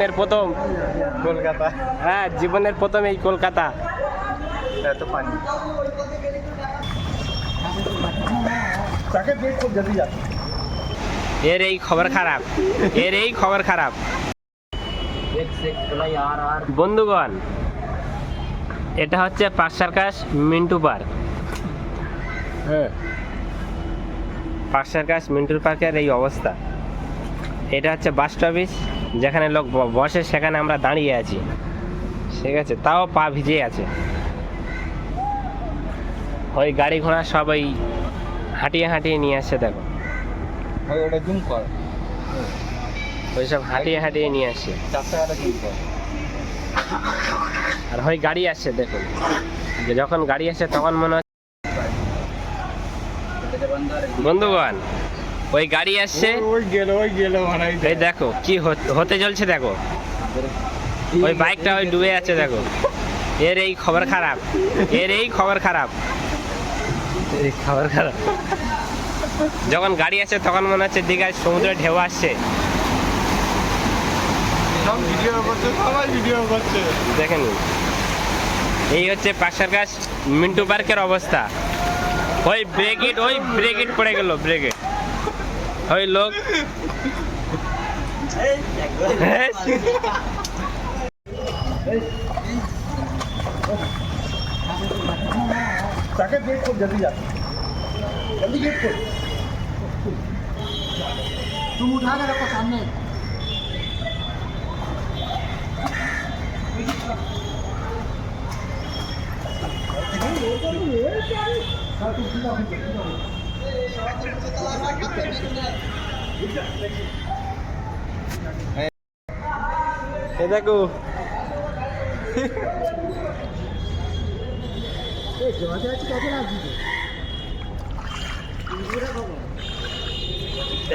জীবনের প্রথম। কলকাতা। হ্যাঁ জীবনের প্রথম এই কলকাতা। এত পানি এর এই খবর খারাপ। এর এই খবর খারাপ। বন্ধুগণ এটা হচ্ছে পার্ক সার্কাস মিন্টু পার্ক। হ্যাঁ। পার্ক সার্কাস মিন্টু পার্কের এই অবস্থা। এটা হচ্ছে বাস স্টপেজ। যেখানে লোক বসে সেখানে আমরা দাঁড়িয়ে আছি। ঠিক আছে? তাও পা ভিজে আছে। ওই গাড়ি ঘোড়া সব ওই হাঁটিয়ে হাঁটিয়ে নিয়ে আসছে দেখো। ওই ওটা জুম কর। ওই সব হাঁটিয়ে হাঁটিয়ে নিয়ে আসছে। আর ওই গাড়ি আসছে দেখুন। যে যখন গাড়ি আসছে তখন মনে হচ্ছে বন্ধুগণ। ওই গাড়ি আসছে। ওই গেল ওই গেল এই দেখো কি হত- হতে চলছে দেখো। ওই বাইকটা ওই ডুবে আছে দেখো। এর এই খবর খারাপ। এর এই খবর খারাপ। এই খবর খারাপ। যখন গাড়ি আসছে তখন মনে হচ্ছে দীঘায় সমুদ্রে ঢেউ আসছে। দেখেন। এই হচ্ছে পাশার গাছ মিন্টু পার্কের অবস্থা। ওই ব্রেকেট ওই ব্রেকেট পড়ে গেল ব্রেকেট। Hoy, look. ताकत गेट खोल जल्दी जा। जल्दी गेट खोल। तुम उठा कर रखो सामने। सर এ দেখো।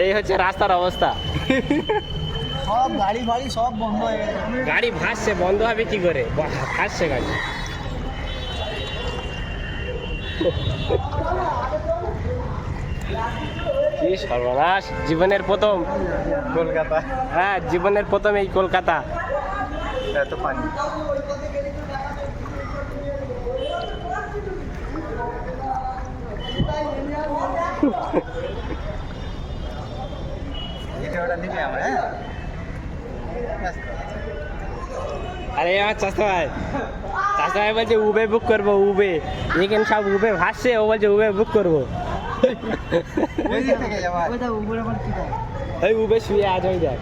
এই হচ্ছে রাস্তার অবস্থা। সব গাড়ি ফাড়ি সব বন্ধ হয়ে গেছে। গাড়ি ভাসছে বন্ধ হবে কি করে? ভাসছে গাড়ি। কি সর্বনাশ? জীবনের প্রথম। কলকাতা। হ্যাঁ জীবনের প্রথম এই কলকাতা। এত পানি। হ্যাঁ। আরে আমার চাষা ভাই। কাকাই বলছে, উবে বুক করব, উবে। এখানে সব উবে ভাসছে, ও বলছে, উবে বুক করব। ওই উবে শুয়ে আজ হয়ে যায়